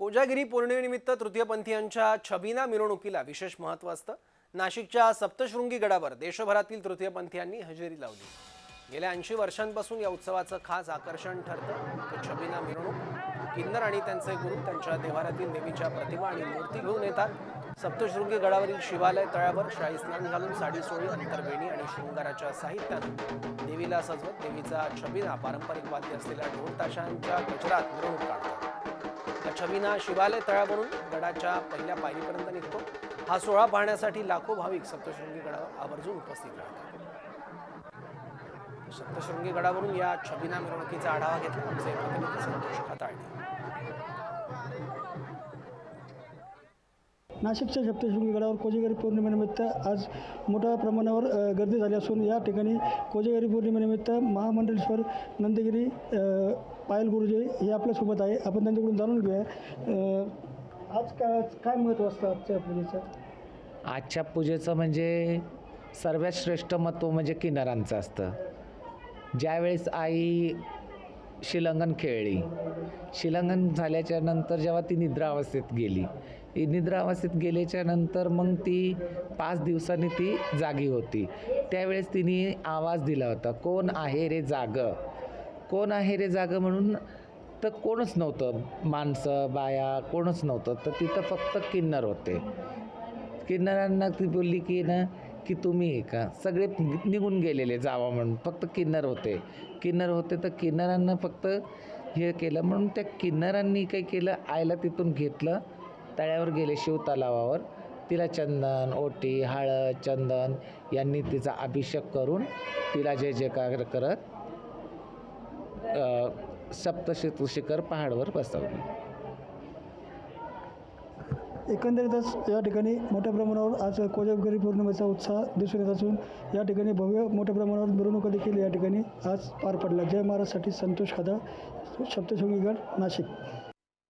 कोजागिरी पौर्णिमेनिमित्त तृतीयपंथीयांच्या छबिना मिरवणुकीला विशेष महत्त्व असतं. नाशिकच्या सप्तशृंगी गडावर देशभरातील तृतीयपंथीयांनी हजेरी लावली. गेल्या ऐंशी वर्षांपासून या उत्सवाचं खास आकर्षण ठरतं. ते छबिना मिरवणूक. किन्नर आणि त्यांचे गुरु त्यांच्या देवारातील देवीच्या प्रतिमा आणि मूर्ती घेऊन येतात. सप्तशृंगी गडावरील शिवालय तळ्यावर शाही स्नान घालून साडी सोळी अंतरवेणी आणि शृंगाराच्या साहित्यात देवीला सजवत देवीचा छबिना पारंपरिक वाद्य असलेल्या ढोल ताशांच्या गजरात मिरवणूक काढतात. छबिना शिवालय तळावरून गडाच्या पहिल्या पायरीपर्यंत निघतो. हा सोहळा पाहण्यासाठी लाखो भाविक सप्तशृंगी गडावर आवर्जून उपस्थित राहतात. सप्तशृंगी गडावरून या छबिना मिरवणुकीचा आढावा घेतला आमचे प्रतिनिधी संतोष हाताळणे नाशिकच्या सप्तशृंगी गडावर कोजेगरी पौर्णिमेनिमित्त आज मोठ्या प्रमाणावर गर्दी झाली असून या ठिकाणी कोजेगरी पौर्णिमेनिमित्त महामंडलेश्वर नंदगिरी पायल गुरुजी हे आपल्यासोबत आहे. आपण त्यांच्याकडून जाणून घेऊया. आज काय काय महत्त्व असतं आजच्या पूजेचं? आजच्या पूजेचं म्हणजे सर्वात श्रेष्ठ महत्त्व म्हणजे किनारांचं असतं. ज्यावेळेस आई शिलंगन खेळली. शिलंगन झाल्याच्यानंतर जेव्हा ती निद्रावस्थेत गेली. ती निद्रावस्थेत गेल्याच्यानंतर मग ती पाच दिवसांनी ती जागी होती. त्यावेळेस तिने आवाज दिला होता कोण आहे रे जागं? कोण आहे रे जागं? म्हणून तर कोणच नव्हतं. माणसं बाया कोणच नव्हतं. तर तिथं फक्त किन्नर होते. किन्नरांना ती बोलली की ना की तुम्ही हे का? सगळे निघून गेलेले जावा म्हणून. फक्त किन्नर होते. किन्नर होते तर किन्नरांना फक्त हे केलं. म्हणून त्या किन्नरांनी काही केलं? आईला तिथून घेतलं. तळ्यावर गेले शिव तलावावर. तिला चंदन ओटी हळद चंदन यांनी तिचा अभिषेक करून तिला जय जयकार करत अ, शिखर पहाडवर बसवली. एकंदरीतच या ठिकाणी मोठ्या प्रमाणावर आज कोजागरी पौर्णिमेचा उत्साह दिसून येत असून या ठिकाणी भव्य मोठ्या प्रमाणावर मिरवणुका देखील या ठिकाणी आज पार पडल्या. जय महाराजसाठी संतोष खादा सप्तशृंगीगड नाशिक.